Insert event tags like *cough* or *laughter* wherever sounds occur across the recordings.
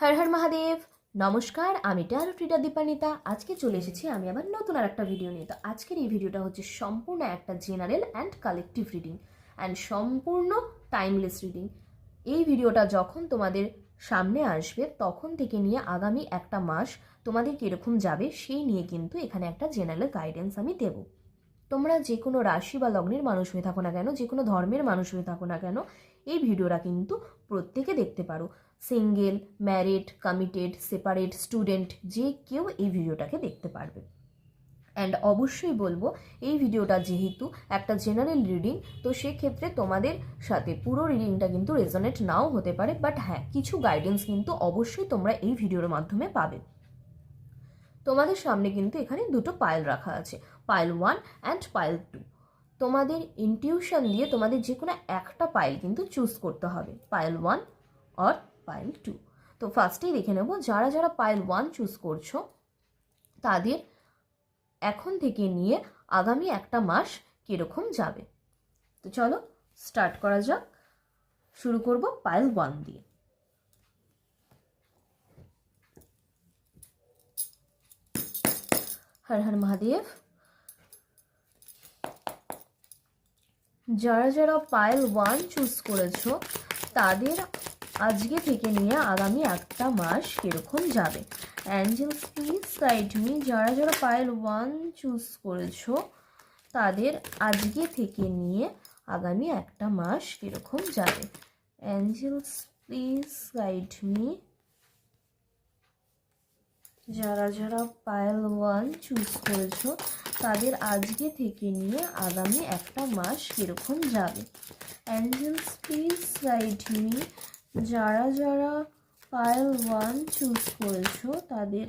হর হর মহাদেব। নমস্কার, আমি টারো ট্রিটার দীপানিতা আজকে চলে এসেছি আমি আবার নতুন আর একটা ভিডিও নিয়ে। তো আজকের এই ভিডিওটা হচ্ছে সম্পূর্ণ একটা general and collective reading and সম্পূর্ণ টাইমলেস রিডিং এই ভিডিওটা যখন তোমাদের সামনে আসবে, তখন থেকে নিয়ে আগামী একটা মাস তোমাদের কীরকম যাবে, সেই নিয়ে কিন্তু এখানে একটা জেনারেল গাইডেন্স আমি দেবো। তোমরা যে কোনো রাশি বা লগ্নের মানুষ হয়ে থাকো না কেন, যে কোনো ধর্মের মানুষ হয়ে থাকো না কেন, এই ভিডিওটা কিন্তু প্রত্যেকে দেখতে পারো। Single, married, committed, separate, student, যে কেউ এই ভিডিওটাকে দেখতে পারবে। অ্যান্ড অবশ্যই বলব, এই ভিডিওটা যেহেতু একটা জেনারেল রিডিং, তো সেক্ষেত্রে তোমাদের সাথে পুরো রিডিংটা কিন্তু রেজনেট নাও হতে পারে, বাট হ্যাঁ কিছু গাইডেন্স কিন্তু অবশ্যই তোমরা এই ভিডিওর মাধ্যমে পাবে। তোমাদের সামনে কিন্তু এখানে দুটো পাইল রাখা আছে pile one and pile two তোমাদের ইনটিউশন দিয়ে তোমাদের যে কোনো একটা পাইল কিন্তু চুজ করতে হবে pile one or pile two তো ফার্স্টেই দেখে নেব, যারা যারা পাইল ওয়ান চুজ করছ, তাদের এখন থেকে নিয়ে আগামী একটা মাস কীরকম যাবে? তো চলো স্টার্ট করা যাক। শুরু করব পাইল ওয়ান দিয়ে। হর হর মহাদেব। যারা যারা পাইল ওয়ান চুজ করেছ, তাদের আজকে থেকে নিয়ে আগামী একটা মাস কীরকম যাবে? অ্যাঞ্জেলস প্লিজ গাইড মি যারা যারা পাইল ওয়ান চুজ করেছ, তাদের আজকে থেকে নিয়ে আগামী একটা মাস কীরকম যাবে? অ্যাঞ্জেলস প্লিজ গাইড মি যারা যারা পায়েল ওয়ান চুজ করেছ, তাদের আজকে থেকে নিয়ে আগামী একটা মাস কীরকম যাবে? অ্যাঞ্জেলস প্লিজ গাইড মি যারা যারা পায়েল ওয়ান চুজ করেছ তাদের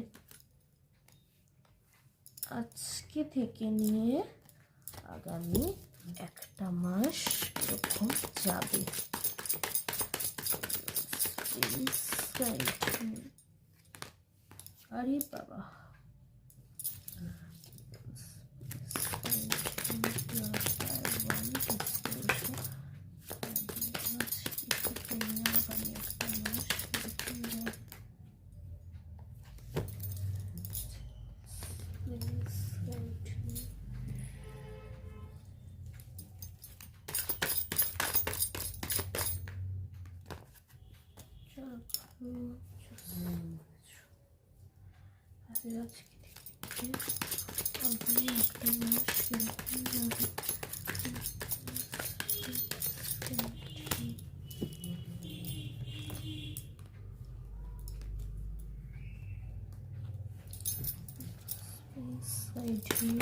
আজকে থেকে নিয়ে আগামী একটা মাস কীরকম যাবে। আরে বাবা। তাদের আজকে থেকে আগামী একটা মাস কীরকম যাবে Side view.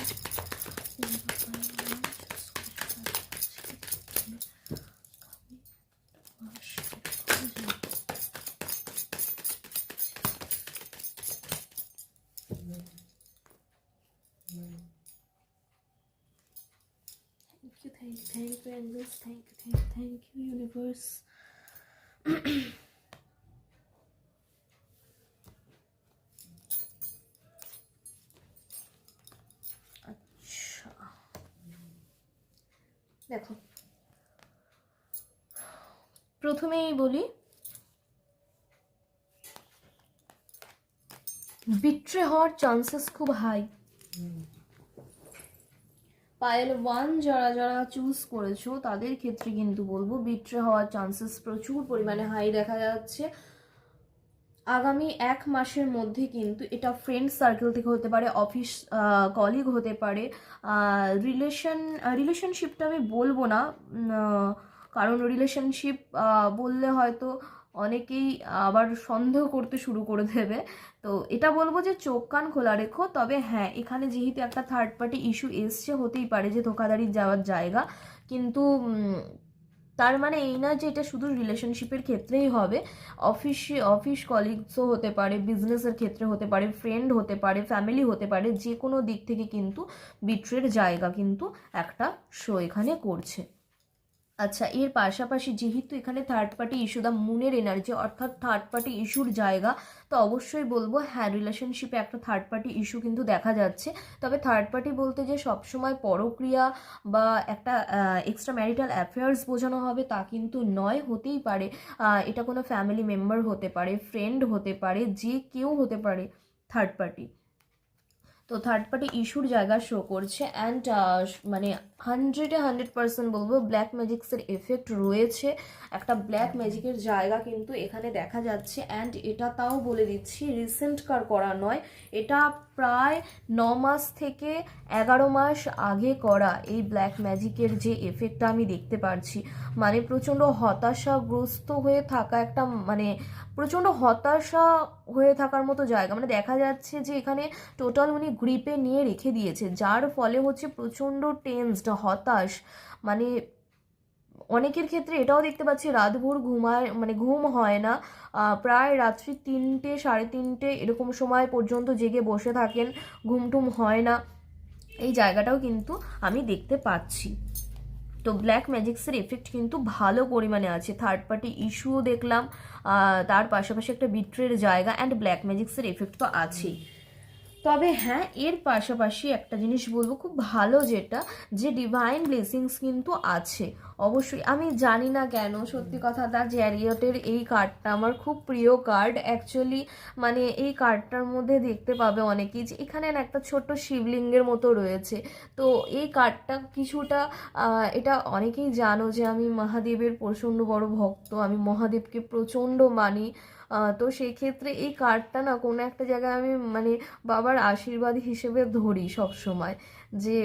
Thank you, thank you. Thank you, thank you, thank you, universe. আচ্ছা দেখো প্রথমেই বলি বিট্রে হওয়ার চান্সেস খুব হাই পায়েল ওয়ান যারা যারা চুজ করেছ, তাদের ক্ষেত্রে কিন্তু বলব বিট্রে হওয়ার চান্সেস প্রচুর পরিমাণে হাই দেখা যাচ্ছে। আগামী এক মাসের মধ্যে কিন্তু এটা ফ্রেন্ড সার্কেল থেকে হতে পারে অফিস কলিগ হতে পারে। রিলেশন রিলেশনশিপটা আমি বলব না কারণ রিলেশনশিপ বললে হয়তো অনেকেই আবার সন্দেহ করতে শুরু করে দেবে। তো এটা বলব যে চোখ কান খোলা রেখো। তবে হ্যাঁ এখানে যেহেতু একটা থার্ড পার্টি ইস্যু এসছে, হতেই পারে যে ধোকাধাড়ির যাওয়ার জায়গা। কিন্তু তার মানে এই না যে এটা শুধু রিলেশনশিপের ক্ষেত্রেই হবে। অফিসে, অফিস কলিগসও হতে পারে বিজনেসের ক্ষেত্রে হতে পারে ফ্রেন্ড হতে পারে ফ্যামিলি হতে পারে, যে কোনো দিক থেকে কিন্তু বিট্রের জায়গা কিন্তু একটা শো এখানে করছে। আচ্ছা এর পাশাপাশি যেহেতু এখানে থার্ড পার্টি ইস্যু দা মুনের এনার্জি অর্থাৎ থার্ড পার্টি ইস্যুর জায়গা, তো অবশ্যই বলব হ্যাঁ রিলেশনশিপে একটা থার্ড পার্টি ইস্যু কিন্তু দেখা যাচ্ছে। তবে থার্ড পার্টি বলতে যে সবসময় পরক্রিয়া বা একটা এক্সট্রা ম্যারিটাল অ্যাফেয়ার্স বোঝানো হবে তা কিন্তু নয়, হতেই পারে। এটা কোনো ফ্যামিলি মেম্বার হতে পারে ফ্রেন্ড হতে পারে, যে কেউ হতে পারে থার্ড পার্টি তো থার্ড পার্টি ইস্যুর জায়গা শো করছে অ্যান্ড মানে হান্ড্রেডে হান্ড্রেড পার্সেন্ট বলব ব্ল্যাক ম্যাজিক্সের এফেক্ট রয়েছে। একটা ব্ল্যাক ম্যাজিকের জায়গা কিন্তু এখানে দেখা যাচ্ছে অ্যান্ড এটা তাও বলে দিচ্ছি রিসেন্ট কার করা নয়। এটা প্রায় ন মাস থেকে এগারো মাস আগে করা এই ব্ল্যাক ম্যাজিকের যে এফেক্টটা আমি দেখতে পারছি। মানে প্রচণ্ড হতাশাগ্রস্ত হয়ে থাকা একটা মানে প্রচণ্ড হতাশা হয়ে থাকার মতো জায়গা। মানে দেখা যাচ্ছে যে এখানে টোটাল উনি গ্রিপে নিয়ে রেখে দিয়েছে, যার ফলে হচ্ছে প্রচণ্ড টেন্সড হতাশ মানে অনেকের ক্ষেত্রে এটাও দেখতে পাচ্ছি, রাতভর ঘুমায় মানে ঘুম হয় না। প্রায় রাত্রি তিনটে, সাড়ে তিনটে এরকম সময় পর্যন্ত জেগে বসে থাকেন ঘুমটুম হয় না। এই জায়গাটাও কিন্তু আমি দেখতে পাচ্ছি। তো ব্ল্যাক ম্যাজিক্সের এফেক্ট কিন্তু ভালো পরিমাণে আছে। থার্ড পার্টি ইস্যুও দেখলাম। তার পাশাপাশি একটা বিট্রের জায়গা অ্যান্ড ব্ল্যাক ম্যাজিক্সের এফেক্ট তো আছেই। তবে হ্যাঁ এর পাশাপাশি একটা জিনিস বলব, খুব ভালো যেটা, যে ডিভাইন ব্লেসিংস কিন্তু আছে। অবশ্যই, আমি জানি না কেন, সত্যি কথা দা জ্যারিয়টের এই কার্ডটা আমার খুব প্রিয় কার্ড অ্যাকচুয়ালি মানে এই কার্ডটার মধ্যে দেখতে পাবে অনেকেই যে এখানে একটা ছোট্ট শিবলিঙ্গের মতো রয়েছে। তো এই কার্ডটা কিছুটা এটা অনেকেই জানো যে আমি মহাদেবের প্রচণ্ড বড় ভক্ত, আমি মহাদেবকে প্রচণ্ড মানি। তো সেই ক্ষেত্রে এই কার্ডটা না কোনো একটা জায়গায় আমি মানে বাবার আশীর্বাদ হিসেবে ধরি সব সময় যে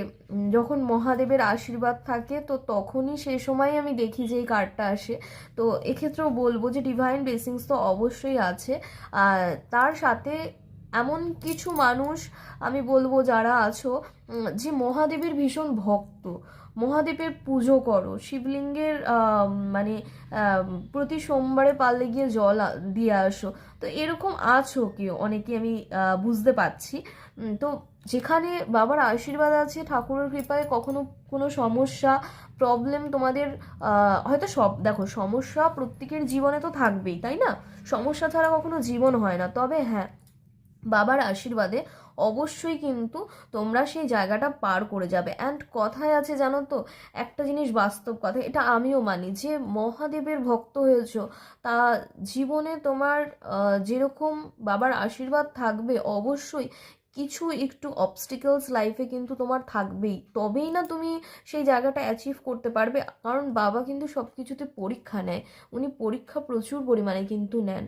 যখন মহাদেবের আশীর্বাদ থাকে, তো তখনই সেই সময় আমি দেখি যে এই কার্ডটা আসে। তো এক্ষেত্রেও বলব যে ডিভাইন ব্লেসিংস তো অবশ্যই আছে। আর তার সাথে এমন কিছু মানুষ, আমি বলব যারা আছো যে মহাদেবের ভীষণ ভক্ত। মহাদেবের পুজো করো। শিবলিঙ্গের মানে প্রতি সোমবারে পারলে গিয়ে জল দিয়ে আসো। তো এরকম আছো কি অনেকে আমি বুঝতে পারছি। তো যেখানে বাবার আশীর্বাদ আছে, ঠাকুরের কৃপায় কখনো কোনো সমস্যা প্রবলেম তোমাদের হয়তো সব, দেখো, সমস্যা প্রত্যেকের জীবনে তো থাকবেই, তাই না? সমস্যা ছাড়া কখনো জীবন হয় না। তবে হ্যাঁ বাবার আশীর্বাদে অবশ্যই কিন্তু তোমরা সেই জায়গাটা পার করে যাবে। অ্যান্ড কথায় আছে জানো তো, একটা জিনিস বাস্তব কথা, এটা আমিও মানি, যে মহাদেবের ভক্ত হয়েছো, তা জীবনে তোমার যেরকম বাবার আশীর্বাদ থাকবে, অবশ্যই কিছু একটু অবস্টিকেলস লাইফে কিন্তু তোমার থাকবেই। তবেই না তুমি সেই জায়গাটা অ্যাচিভ করতে পারবে, কারণ বাবা কিন্তু সব কিছুতে পরীক্ষা নেয়, উনি পরীক্ষা প্রচুর পরিমাণে কিন্তু নেন।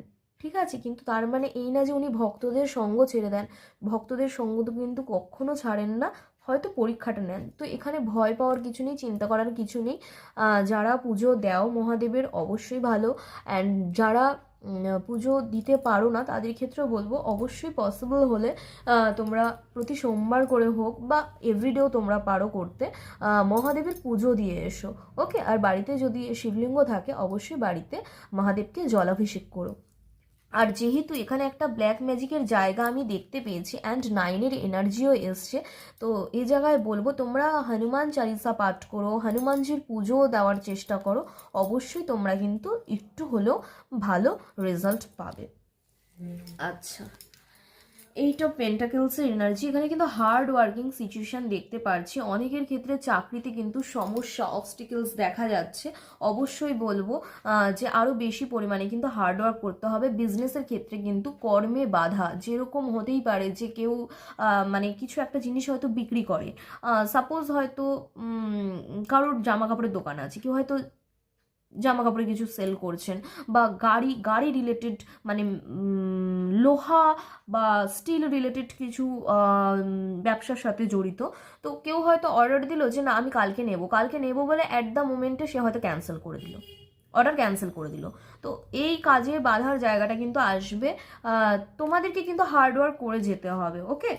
ঠিক আছে, কিন্তু তার মানে এই না যে উনি ভক্তদের সঙ্গ ছেড়ে দেন। ভক্তদের সঙ্গ তো কিন্তু কখনো ছাড়েন না, হয়তো পরীক্ষাটা নেন। তো এখানে ভয় পাওয়ার কিছু নেই, চিন্তা করার কিছু নেই। যারা পুজো দেও মহাদেবের অবশ্যই ভালো। অ্যান্ড যারা পুজো দিতে পারো না, তাদের ক্ষেত্রেও বলব, অবশ্যই পসিবল হলে তোমরা প্রতি সোমবার করে হোক বা এভরিডেও তোমরা পারো করতে মহাদেবের পুজো দিয়ে এসো। ওকে? আর বাড়িতে যদি শিবলিঙ্গ থাকে, অবশ্যই বাড়িতে মহাদেবকে জলাভিষেক করো। আর যেহেতু এখানে একটা ব্ল্যাক ম্যাজিকের জায়গা আমি দেখতে পেয়েছি অ্যান্ড নাইনের এনার্জিও এসছে, তো এই জায়গায় বলব তোমরা হনুমান চালিসা পাঠ করো, হনুমানজির পুজো দেওয়ার চেষ্টা করো, অবশ্যই তোমরা কিন্তু একটু হলেও ভালো রেজাল্ট পাবে। আচ্ছা। এইট পেন্টাকেলসের এনার্জি এখানে কিন্তু হার্ড ওয়ার্কিং সিচুয়েশন দেখতে পারছি। অনেকের ক্ষেত্রে চাকরিতে কিন্তু সমস্যা অবস্টিকেলস দেখা যাচ্ছে। অবশ্যই বলব যে আরও বেশি পরিমাণে কিন্তু হার্ড ওয়ার্ক করতে হবে। বিজনেসের ক্ষেত্রে কিন্তু কর্মে বাধা, যেরকম হতেই পারে যে কেউ মানে কিছু একটা জিনিস হয়তো বিক্রি করে। সাপোজ হয়তো কারোর জামা কাপড়ের দোকান আছে, কেউ হয়তো জামা কাপড়ে কিছু সেল করছেন বা গাড়ি গাড়ি রিলেটেড মানে লোহা বা স্টিল রিলেটেড কিছু ব্যবসার সাথে জড়িত। তো কেউ হয়তো অর্ডার দিল যে, না, আমি কালকে নেব। কালকে নেব বলে অ্যাট দ্য মোমেন্টে সে হয়তো ক্যান্সেল করে দিল। অর্ডার ক্যান্সেল করে দিল। তো এই কাজে বাধার জায়গাটা কিন্তু আসবে। তোমাদেরকে কিন্তু হার্ডওয়ার্ক করে যেতে হবে ওকে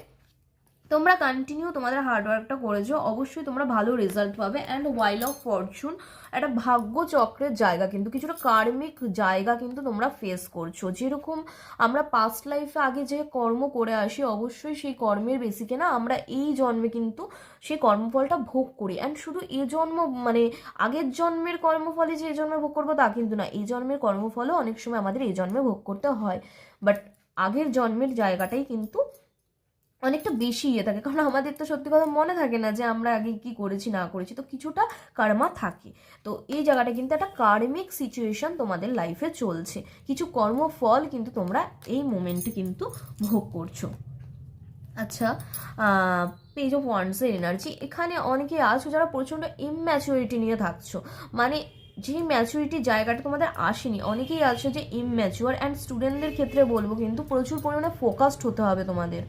তোমরা কন্টিনিউ তোমাদের হার্ডওয়ার্কটা করেছ, অবশ্যই তোমরা ভালো রেজাল্ট পাবে অ্যান্ড ওয়াইল অফ ফরচুন একটা ভাগ্য চক্রের জায়গা কিন্তু, কিছুটা কার্মিক জায়গা কিন্তু তোমরা ফেস করছ। যেরকম আমরা পাস্ট লাইফে আগে যে কর্ম করে আসি, অবশ্যই সেই কর্মের বেসিকে না আমরা এই জন্মে কিন্তু সেই কর্মফলটা ভোগ করি। অ্যান্ড শুধু এই জন্ম মানে আগের জন্মের কর্মফলে যে এই জন্মে ভোগ করব তা কিন্তু না, এই জন্মের কর্মফলও অনেক সময় আমাদের এই জন্মে ভোগ করতে হয়। বাট আগের জন্মের জায়গাটাই কিন্তু অনেকটা বেশি ইয়ে থাকে। কারণ আমাদের তো সত্যি কথা মনে থাকে না যে আমরা আগে কি করেছি, না করেছি। তো কিছুটা কার্মা থাকে। তো এই জায়গাটা কিন্তু একটা কার্মিক সিচুয়েশন তোমাদের লাইফে চলছে। কিছু কর্মফল কিন্তু তোমরা এই মোমেন্টে কিন্তু ভোগ করছ। আচ্ছা পেজ অফ ওয়ান্ডসের এনার্জি এখানে অনেকে আছো যারা প্রচণ্ড ইম্যাচুরিটি নিয়ে থাকছো। মানে যে ম্যাচুরিটি জায়গাটা তোমাদের আসেনি, অনেকেই আছো যে ইম্যাচুয়ার অ্যান্ড স্টুডেন্টদের ক্ষেত্রে বলব কিন্তু প্রচুর পরিমাণে ফোকাসড হতে হবে তোমাদের।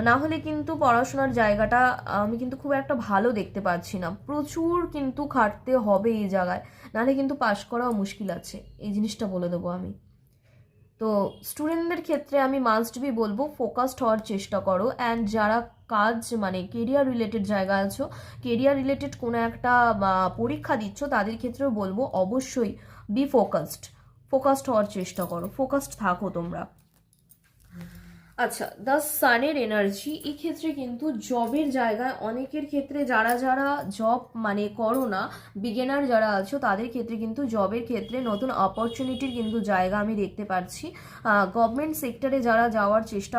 না হলে কিন্তু পড়াশোনার জায়গাটা, আমি কিন্তু খুব একটা ভালো দেখতে পাচ্ছি না। প্রচুর কিন্তু খাটতে হবে এই জায়গায়, নাহলে কিন্তু পাশ করাও মুশকিল আছে। এই জিনিসটা বলে দেবো আমি। তো স্টুডেন্টদের ক্ষেত্রে আমি মাস্ট বি বলব ফোকাসড হওয়ার চেষ্টা করো। অ্যান্ড যারা কাজ মানে কেরিয়ার রিলেটেড জায়গা আছো কেরিয়ার রিলেটেড কোনো একটা পরীক্ষা দিচ্ছ, তাদের ক্ষেত্রেও বলব, অবশ্যই বি ফোকাসড ফোকাসড হওয়ার চেষ্টা করো। ফোকাসড থাকো তোমরা। আচ্ছা দ্য সানের এনার্জি এই ক্ষেত্রে কিন্তু জবের জায়গায় অনেকের ক্ষেত্রে যারা যারা জব মানে করো না বিগেনার যারা আছো, তাদের ক্ষেত্রে কিন্তু জবের ক্ষেত্রে নতুন অপরচুনিটির কিন্তু জায়গা আমি দেখতে পাচ্ছি গভর্নমেন্ট সেক্টরে যারা যাওয়ার চেষ্টা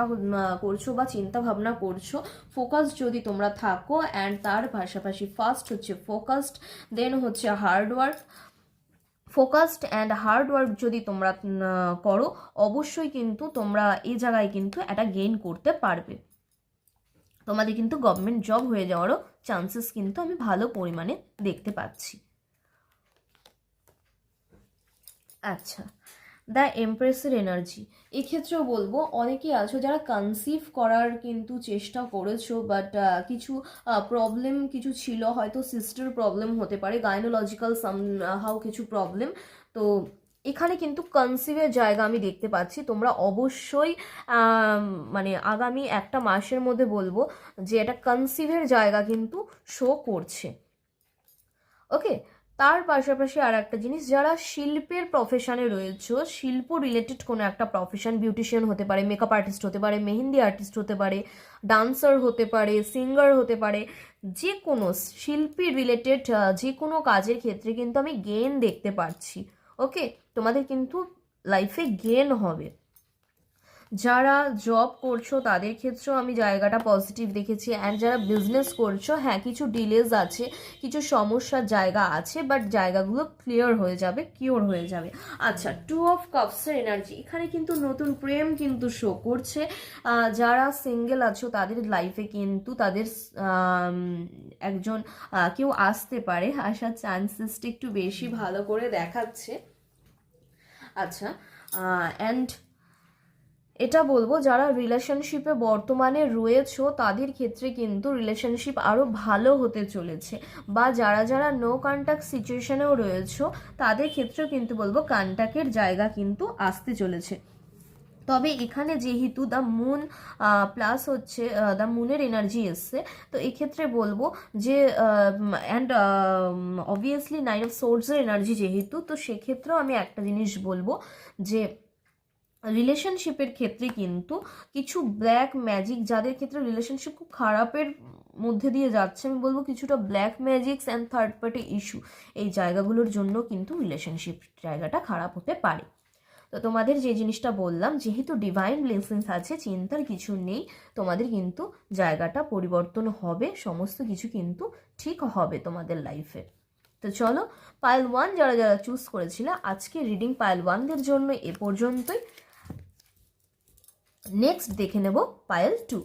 করছ বা চিন্তা ভাবনা করছ ফোকাস যদি তোমরা থাকো অ্যান্ড তার পাশাপাশি ফার্স্ট হচ্ছে ফোকাসড দেন হচ্ছে hard work focused and hard work যদি তোমরা করো, অবশ্যই কিন্তু তোমরা এই জায়গায় কিন্তু একটা গেইন করতে পারবে। তোমাদের কিন্তু গভর্নমেন্ট জব হয়ে যাওয়ারও চান্সেস কিন্তু আমি ভালো পরিমাণে দেখতে পাচ্ছি। আচ্ছা। দ্য এমপ্রেসের এনার্জি। এক্ষেত্রেও বলব অনেকেই আছো যারা কনসিভ করার কিন্তু চেষ্টা করেছ বাট কিছু প্রবলেম কিছু ছিল, হয়তো সিস্টার প্রবলেম হতে পারে গাইনোলজিক্যাল সাম হাউ কিছু প্রবলেম তো এখানে কিন্তু কনসিভের জায়গা আমি দেখতে পাচ্ছি। তোমরা অবশ্যই মানে আগামী একটা মাসের মধ্যে বলব যে এটা কনসিভের জায়গা কিন্তু শো করছে। ওকে তার পাশাপাশি আর একটা জিনিস, যারা শিল্পের প্রফেশনে রয়েছে, শিল্প রিলেটেড কোনো একটা প্রফেশন বিউটিশিয়ান হতে পারে মেকআপ আর্টিস্ট হতে পারে, মেহেন্দি আর্টিস্ট হতে পারে ডান্সার হতে পারে সিঙ্গার হতে পারে, যে কোনো শিল্পী রিলেটেড যে কোনো কাজের ক্ষেত্রে কিন্তু আমি গেন দেখতে পাচ্ছি ওকে তোমাদের কিন্তু লাইফে গেন হবে। যারা জব করছ, তাদের ক্ষেত্রেও আমি জায়গাটা পজিটিভ দেখেছি অ্যান্ড যারা বিজনেস করছ হ্যাঁ কিছু ডিলেজ আছে, কিছু সমস্যার জায়গা আছে বাট জায়গাগুলো ক্লিয়ার হয়ে যাবে কিওর হয়ে যাবে। আচ্ছা টু অফ কাপসের এনার্জি এখানে কিন্তু নতুন প্রেম কিন্তু শো করছে। যারা সিঙ্গেল আছো, তাদের লাইফে কিন্তু তাদের একজন কেউ আসতে পারে। আসার চান্সেসটা একটু বেশি ভালো করে দেখাচ্ছে। আচ্ছা অ্যান্ড এটা বলব, যারা রিলেশনশিপে বর্তমানে রয়েছো, তাদের ক্ষেত্রে কিন্তু রিলেশনশিপ আরও ভালো হতে চলেছে। বা যারা যারা নো কন্ট্যাক্ট সিচুয়েশনেও রয়েছো, তাদের ক্ষেত্রেও কিন্তু বলব কন্ট্যাক্টের জায়গা কিন্তু আসতে চলেছে। তবে এখানে যেহেতু দ্য মুন প্লাস হচ্ছে দ্য মুনের এনার্জি এসছে, তো এক্ষেত্রে বলব যে অ্যান্ড অবভিয়াসলি নাইন অফ সোর্সের এনার্জি যেহেতু, তো সেক্ষেত্রেও আমি একটা জিনিস বলব যে রিলেশনশিপের ক্ষেত্রে কিন্তু কিছু ব্ল্যাক ম্যাজিক যাদের ক্ষেত্রে রিলেশনশিপ খুব খারাপের মধ্যে দিয়ে যাচ্ছে, আমি বলব কিছুটা black magics and third party issue এই জায়গাগুলোর জন্য কিন্তু রিলেশনশিপ জায়গাটা খারাপ হতে পারে। তো তোমাদের যে জিনিসটা বললাম, যেহেতু ডিভাইন ব্লেসিংস আছে, চিন্তার কিছু নেই, তোমাদের কিন্তু জায়গাটা পরিবর্তন হবে, সমস্ত কিছু কিন্তু ঠিক হবে তোমাদের লাইফে তো চলো পাইল ওয়ান যারা যারা চুজ করেছিল, আজকে রিডিং পাইল ওয়ানদের জন্য এ পর্যন্তই। নেক্সট দেখে নেব পায়েল টু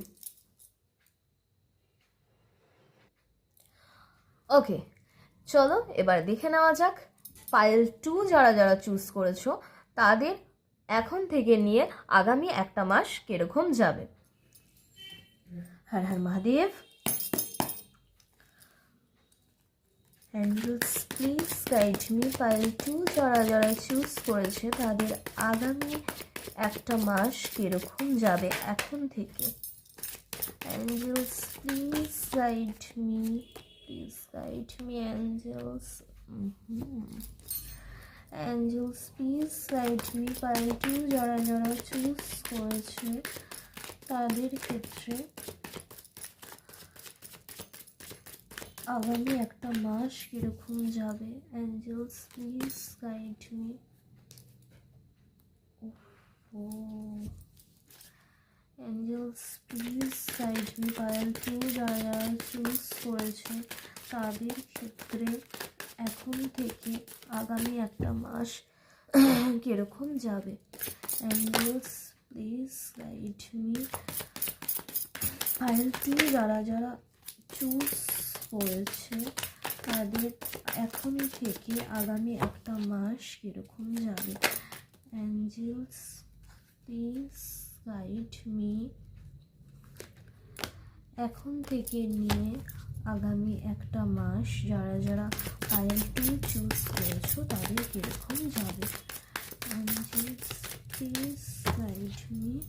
ওকে চলো এবার দেখে নেওয়া যাক। পায়েল টু যারা যারা চুজ করেছ, তাদের এখন থেকে নিয়ে আগামী একটা মাস কেরকম যাবে? Har Har Mahadev. Handles please guide me pile two যারা যারা চুজ করেছে তাদের আগামী একটা মাস কীরকম যাবে এখন থেকে angels please guide me, please guide me, angels Mhm. angels please me me পাল্টু যারা যারা চুজ করেছে তাদের ক্ষেত্রে আগামী একটা মাস কীরকম যাবে? Angels please guide me O angels please guide me pile two যারা চুজ করেছে তাদের ক্ষেত্রে এখন থেকে আগামী একটা মাস *clears throat* কীরকম যাবে? Angels please guide me pile two যারা যারা চুজ করেছে তাদের এখন থেকে আগামী একটা মাস কীরকম যাবে? Angels, please guide me. এখন থেকে নিয়ে আগামী একটা মাস যারা যারা পায়েল টু চুজ করেছ তাদের কীরকম যাবে? Angels, please guide me.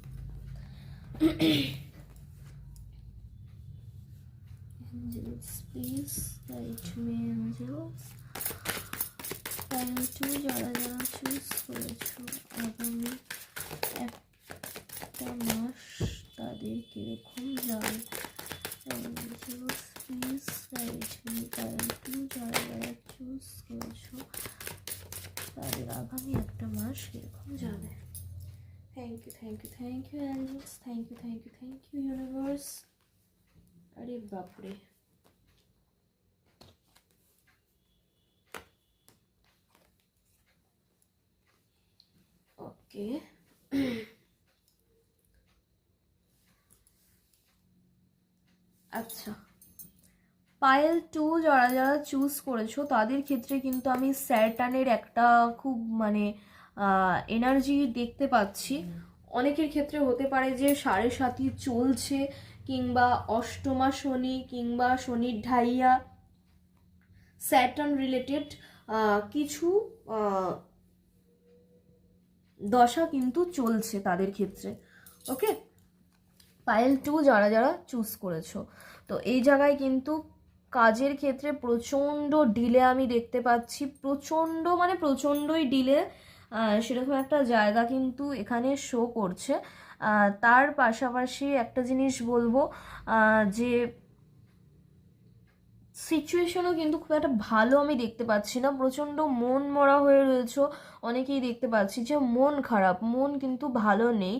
Angels please. Guide me angels time two যারা যারা চুজ করেছ আগামী একটা মাস তাদের কীরকম যাবে angels please guide me time two যারা যারা চুজ করেছ তাদের আগামী একটা মাস কীরকম যাবে thank you thank you thank you angels thank you thank you thank you universe আরে বাপরে। ওকে। আচ্ছা। পায়েল টু যারা যারা চুজ করেছ তাদের ক্ষেত্রে কিন্তু আমি স্যাটানের একটা খুব মানে এনার্জি দেখতে পাচ্ছি। অনেকের ক্ষেত্রে হতে পারে যে সাড়ে সাতি চলছে কিংবা অষ্টমা শনি কিংবা শনির ঢাইয়া, স্যাটার্ন রিলেটেড কিছু দশা কিন্তু চলছে তাদের ক্ষেত্রে। ওকে? পায়েল টু যারা যারা চুজ করেছ। তো এই জায়গায় কিন্তু কাজের ক্ষেত্রে প্রচণ্ড ডিলে আমি দেখতে পাচ্ছি। প্রচণ্ড মানে প্রচণ্ডই ডিলে সেরকম একটা জায়গা কিন্তু এখানে শো করছে। তার পাশাপাশি একটা জিনিস বলব যে সিচুয়েশনও কিন্তু খুব একটা ভালো আমি দেখতে পাচ্ছি না। প্রচণ্ড মন মরা হয়ে রয়েছে, অনেকেই দেখতে পাচ্ছি যে মন খারাপ, মন কিন্তু ভালো নেই।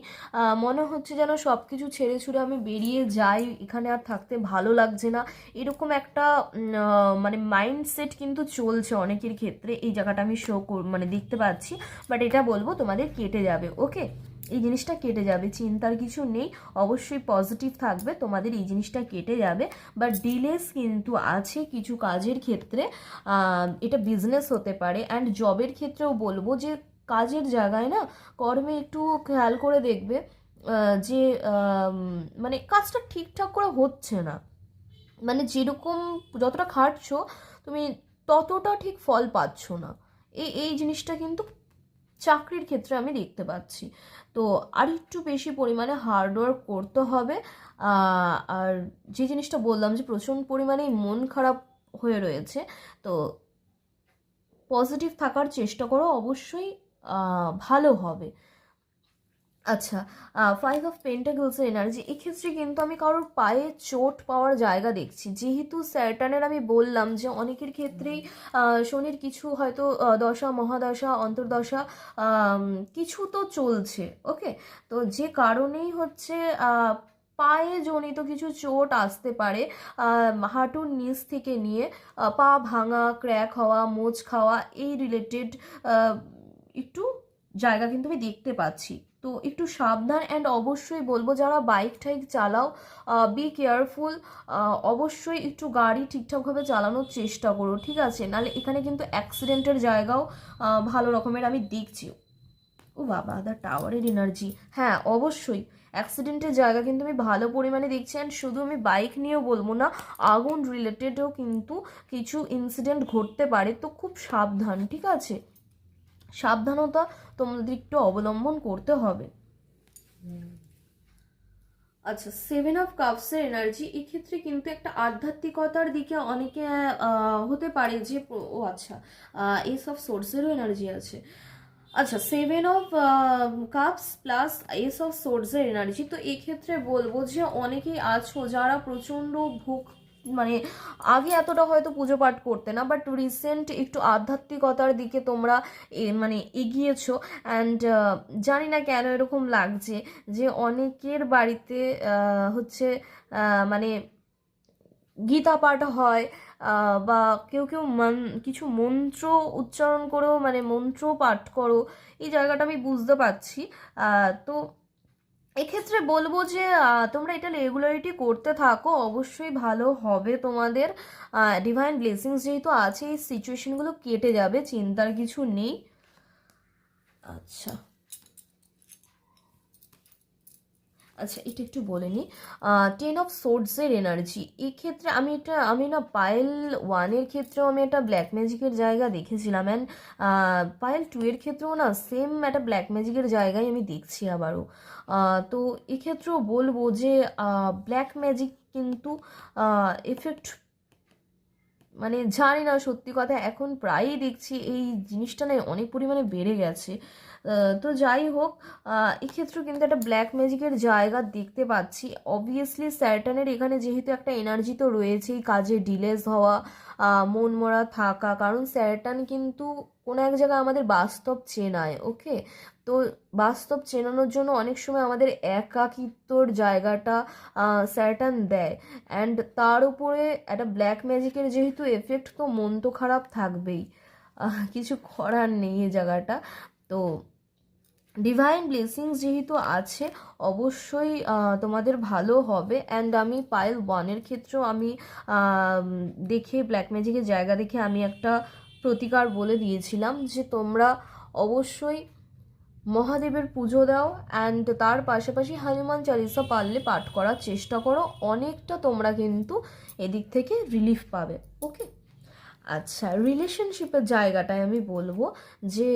মনে হচ্ছে যেন সব কিছু ছেড়ে ছুড়ে আমি বেরিয়ে যাই, এখানে আর থাকতে ভালো লাগছে না। এরকম একটা মানে মাইন্ডসেট কিন্তু চলছে অনেকের ক্ষেত্রে, এই জায়গাটা আমি শো মানে দেখতে পাচ্ছি। বাট এটা বলব তোমাদের কেটে যাবে ওকে এই জিনিসটা কেটে যাবে, চিন্তার কিছু নেই, অবশ্যই পজিটিভ থাকবে, তোমাদের এই জিনিসটা কেটে যাবে। বাট ডিলেস কিন্তু আছে কিছু কাজের ক্ষেত্রে এটা বিজনেস হতে পারে। অ্যান্ড জবের ক্ষেত্রেও বলব যে, কাজের জায়গায় না, কর্মে একটু খেয়াল করে দেখবে যে মানে কাজটা ঠিকঠাক করে হচ্ছে না। মানে যেরকম যতটা খাটছো, তুমি ততটা ঠিক ফল পাচ্ছ না। এই এই জিনিসটা কিন্তু চাকরির ক্ষেত্রে আমি দেখতে পাচ্ছি। তো আর একটু বেশি পরিমাণে হার্ডওয়ার্ক করতে হবে। আর যে জিনিসটা বললাম যে প্রচণ্ড পরিমাণে মন খারাপ হয়ে রয়েছে, তো পজিটিভ থাকার চেষ্টা করো। অবশ্যই ভালো হবে। আচ্ছা ফাইভ অফ পেন্টাগলসের এনার্জি এক্ষেত্রে কিন্তু আমি কারোর পায়ে চোট পাওয়ার জায়গা দেখছি। যেহেতু স্যাটার্নের আমি বললাম যে অনেকের ক্ষেত্রেই শনির কিছু হয়তো দশা, মহাদশা, অন্তর্দশা কিছু তো চলছে, ওকে? তো যে কারণেই হচ্ছে পায়ে জনিত কিছু চোট আসতে পারে হাঁটুর নিচ থেকে নিয়ে পা ভাঙা ক্র্যাক হওয়া, মোচ খাওয়া, এই রিলেটেড একটু জায়গা কিন্তু আমি দেখতে পাচ্ছি। তো একটু সাবধান অ্যান্ড অবশ্যই বলব যারা বাইক টাইক চালাও বি কেয়ারফুল অবশ্যই একটু গাড়ি ঠিকঠাকভাবে চালানোর চেষ্টা করো, ঠিক আছে? নাহলে এখানে কিন্তু অ্যাক্সিডেন্টের জায়গাও ভালো রকমের আমি দেখছি। ও বাবা দ্য টাওয়ারের এনার্জি হ্যাঁ অবশ্যই। অ্যাক্সিডেন্টের জায়গা কিন্তু আমি ভালো পরিমাণে দেখছি অ্যান্ড শুধু আমি বাইক নিয়েও বলব না, আগুন রিলেটেডও কিন্তু কিছু ইনসিডেন্ট ঘটতে পারে, তো খুব সাবধান, ঠিক আছে? সাবধানতা তোমাদের একটু অবলম্বন করতে হবে। আচ্ছা সেভেন অফ কাপসের এনার্জি এক্ষেত্রে কিন্তু একটা আধ্যাত্মিকতার দিকে অনেকে হতে পারে যে, ও আচ্ছা এস অফ সোর্সেরও এনার্জি আছে। আচ্ছা seven of cups plus ace of সোর্সের এনার্জি তো এক্ষেত্রে বলব যে, অনেকেই আছো যারা প্রচণ্ড ভোগ মানে আগে এতটা হয়তো পুজো পাঠ করতে না বাট রিসেন্ট একটু আধ্যাত্মিকতার দিকে তোমরা মানে এগিয়েছো অ্যান্ড জানি না কেন এরকম লাগছে যে অনেকের বাড়িতে হচ্ছে মানে গীতা পাঠ হয় বা কেউ কেউ মান, কিছু মন্ত্র উচ্চারণ করেও মানে মন্ত্র পাঠ করো, এই জায়গাটা আমি বুঝতে পারছি। তো এক্ষেত্রে বলব যে তোমরা এটা রেগুলারিটি করতে থাকো, অবশ্যই ভালো হবে তোমাদের। ডিভাইন ব্লেসিংস যেহেতু আছে, এই সিচুয়েশনগুলো কেটে যাবে, চিন্তার কিছু নেই। আচ্ছা। আচ্ছা এটা একটু বলে নিই টেন অফ সোর্ডসের এনার্জি এই ক্ষেত্রে আমি এটা, আমি না পায়েল ওয়ানের ক্ষেত্রেও আমি একটা ব্ল্যাক ম্যাজিকের জায়গা দেখেছিলাম অ্যান্ড পায়েল টু এর ক্ষেত্রেও না সেম একটা ব্ল্যাক ম্যাজিকের জায়গায় আমি দেখছি আবারও। তো এক্ষেত্রেও বলব যে ব্ল্যাক ম্যাজিক কিন্তু এফেক্ট মানে জানি না সত্যি কথা, এখন প্রায়ই দেখছি এই জিনিসটা না অনেক পরিমাণে বেড়ে গেছে। তো যাই হোক আহ, এক্ষেত্রেও কিন্তু একটা ব্ল্যাক ম্যাজিকের জায়গা দেখতে পাচ্ছি। অবভিয়াসলি স্যাটার্নের এখানে যেহেতু একটা এনার্জি তো রয়েছেই কাজে ডিলেস হওয়া মন মরা থাকা। কারণ স্যাটার্ন কিন্তু কোনো এক জায়গায় আমাদের বাস্তব চেনায় ওকে তো বাস্তব চেনানোর জন্য অনেক সময় আমাদের একাকিত্বর জায়গাটা স্যাটার্ন দেয়। অ্যান্ড তার উপরে একটা ব্ল্যাক ম্যাজিকের যেহেতু এফেক্ট তো মন তো খারাপ থাকবেই। কিছু করার নেই এই জায়গাটা। তো ডিভাইন ব্লেসিংস যেহেতু আছে, অবশ্যই তোমাদের ভালো হবে। অ্যান্ড আমি পায়েল ওয়ানের ক্ষেত্রেও আমি দেখে ব্ল্যাক ম্যাজিকের জায়গা দেখে আমি একটা প্রতিকার বলে দিয়েছিলাম যে তোমরা অবশ্যই মহাদেবের পুজো দাও অ্যান্ড তার পাশাপাশি হনুমান চালিসা পারলে পাঠ করার চেষ্টা করো। অনেকটা তোমরা কিন্তু এদিক থেকে রিলিফ পাবে। ওকে আচ্ছা রিলেশনশিপের জায়গাটায় আমি বলব যে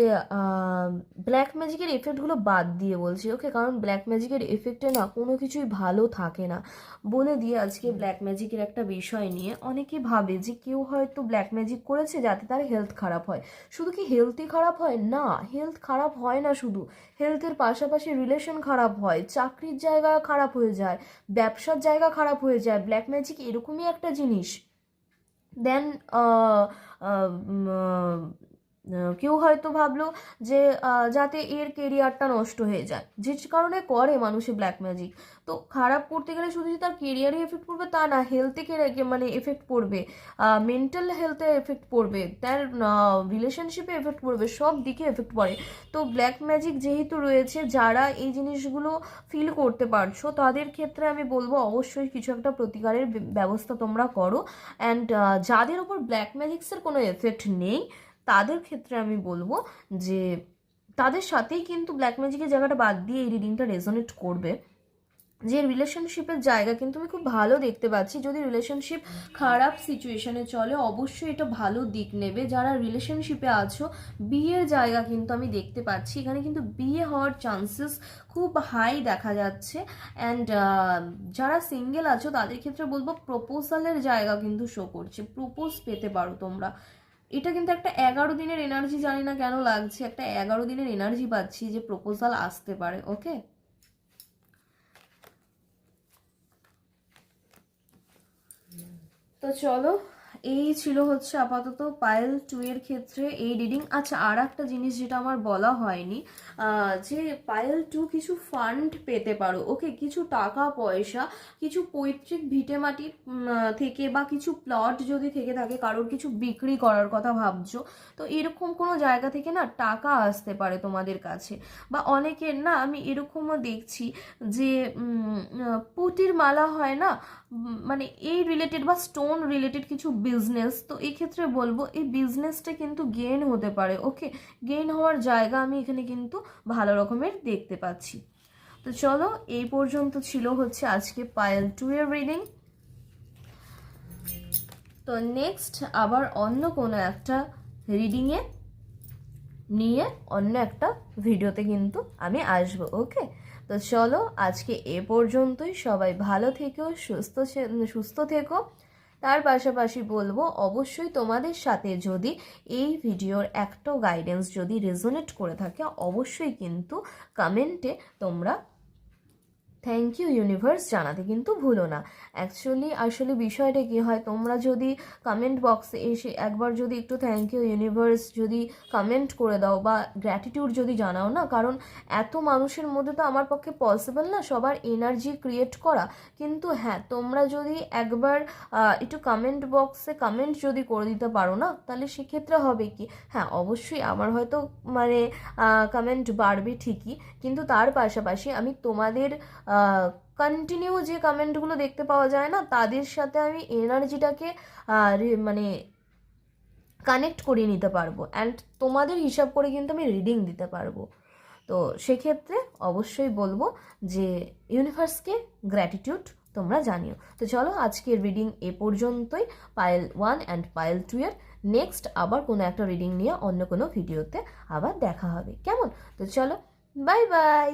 ব্ল্যাক ম্যাজিকের এফেক্টগুলো বাদ দিয়ে বলছি ওকে কারণ ব্ল্যাক ম্যাজিকের এফেক্টে না কোনো কিছুই ভালো থাকে না। বলে দিয়ে আজকে ব্ল্যাক ম্যাজিকের একটা বিষয় নিয়ে অনেকে ভাবে যে কেউ হয়তো ব্ল্যাক ম্যাজিক করেছে যাতে তার হেলথ খারাপ হয়। শুধু কি হেলথই খারাপ হয়? না হেলথ খারাপ হয় না শুধু। হেলথের পাশাপাশি রিলেশন খারাপ হয় চাকরির জায়গা খারাপ হয়ে যায় ব্যবসার জায়গা খারাপ হয়ে যায় ব্ল্যাক ম্যাজিক এরকমই একটা জিনিস। দেন কেউ হয়তো ভাবলো যে যাতে এর কেরিয়ারটা নষ্ট হয়ে যায়। যে কারণে করে মানুষে ব্ল্যাক ম্যাজিক তো খারাপ করতে গেলে শুধু যে তার কেরিয়ারে এফেক্ট পড়বে তা না হেলথে মানে এফেক্ট পড়বে? মেন্টাল হেলথে এফেক্ট পড়বে। তার রিলেশনশিপে এফেক্ট পড়বে। সব দিকে এফেক্ট পড়ে। তো ব্ল্যাক ম্যাজিক যেহেতু রয়েছে, যারা এই জিনিসগুলো ফিল করতে পারছ, তাদের ক্ষেত্রে আমি বলব অবশ্যই কিছু একটা প্রতিকারের ব্যবস্থা তোমরা করো। অ্যান্ড যাদের ওপর ব্ল্যাক ম্যাজিক্সের কোনো এফেক্ট নেই তাদের ক্ষেত্রে আমি বলব যে তাদের সাথেই কিন্তু ব্ল্যাক ম্যাজিকের জায়গাটা বাদ দিয়ে এই রিডিংটা রেজোনেট করবে। যে রিলেশনশিপের জায়গা কিন্তু আমি খুব ভালো দেখতে পাচ্ছি। যদি রিলেশনশিপ খারাপ সিচুয়েশনে চলে, অবশ্যই এটা ভালো দিক নেবে। যারা রিলেশনশিপে আছো, বিয়ের জায়গা কিন্তু আমি দেখতে পাচ্ছি। এখানে কিন্তু বিয়ে হওয়ার চান্সেস খুব হাই দেখা যাচ্ছে। অ্যান্ড যারা সিঙ্গেল আছো, তাদের ক্ষেত্রে বলব প্রপোজালের জায়গা কিন্তু শো করছে। প্রপোজ পেতে পারো তোমরা। এটা কিন্তু একটা এগারো দিনের এনার্জি জানি না কেন লাগছে, একটা এগারো দিনের এনার্জি পাচ্ছি যে প্রপোজাল আসতে পারে ওকে তো চলো এই ছিল হচ্ছে আপাতত পায়েল টু এর ক্ষেত্রে এই রিডিং আচ্ছা আর একটা জিনিস যেটা আমার বলা হয়নি যে পায়েল টু কিছু ফান্ড পেতে পারো। ওকে কিছু টাকা পয়সা, কিছু পৈতৃক ভিটেমাটি থেকে বা কিছু প্লট যদি থেকে থাকে, কারোর কিছু বিক্রি করার কথা ভাবছ, তো এরকম কোনো জায়গা থেকে না টাকা আসতে পারে তোমাদের কাছে। বা অনেকের না, আমি এরকমও দেখছি যে পুঁতির মালা হয় না মানে এই রিলেটেড বা স্টোন রিলেটেড কিছু বিজনেস তো এই ক্ষেত্রে বলব এই বিজনেসটা কিন্তু গেইন হতে পারে ওকে গেইন হওয়ার জায়গা আমি এখানে কিন্তু ভালো রকমের দেখতে পাচ্ছি। তো চলো, এই পর্যন্ত ছিল হচ্ছে আজকে পায়েল টু এর রিডিং তো নেক্সট আবার অন্য কোনো একটা রিডিংয়ে নিয়ে অন্য একটা ভিডিওতে কিন্তু আমি আসব ওকে তো চলো আজকে এ পর্যন্তই। সবাই ভালো থেকো, সুস্থ সুস্থ থেকো। তার পাশাপাশি বলব, অবশ্যই তোমাদের সাথে যদি এই ভিডিওর একটাও গাইডেন্স যদি রেজোনেট করে থাকে, অবশ্যই কিন্তু কমেন্টে তোমরা থ্যাংক ইউ ইউনিভার্স জানাতে কিন্তু ভুলো না। অ্যাকচুয়ালি আসলে বিষয়টা কি হয়, তোমরা যদি কমেন্ট বক্সে এসে একবার যদি একটু থ্যাংক ইউ ইউনিভার্স যদি কমেন্ট করে দাও বা গ্র্যাটিটিউড যদি জানাও না, কারণ এত মানুষের মধ্যে তো আমার পক্ষে পসিবল না সবার এনার্জি ক্রিয়েট করা। কিন্তু হ্যাঁ তোমরা যদি একবার একটু কমেন্ট বক্সে কমেন্ট যদি করে দিতে পারো না, তাহলে সেক্ষেত্রে হবে কি? হ্যাঁ অবশ্যই আমার হয়তো মানে কমেন্ট বাড়বে ঠিকই, কিন্তু তার পাশাপাশি আমি তোমাদের কন্টিনিউ যে কমেন্টগুলো দেখতে পাওয়া যায় না, তাদের সাথে আমি এনার্জিটাকে মানে কানেক্ট করিয়ে নিতে পারব। অ্যান্ড তোমাদের হিসাব করে কিন্তু আমি রিডিং দিতে পারব। তো সেক্ষেত্রে অবশ্যই বলব যে ইউনিভার্সকে গ্র্যাটিটিউড তোমরা জানিও। তো চলো আজকের রিডিং এ পর্যন্তই। Pile one and pile two এর নেক্সট আবার কোনো একটা রিডিং নিয়ে অন্য কোনো ভিডিওতে আবার দেখা হবে। কেমন? তো চলো বাই বাই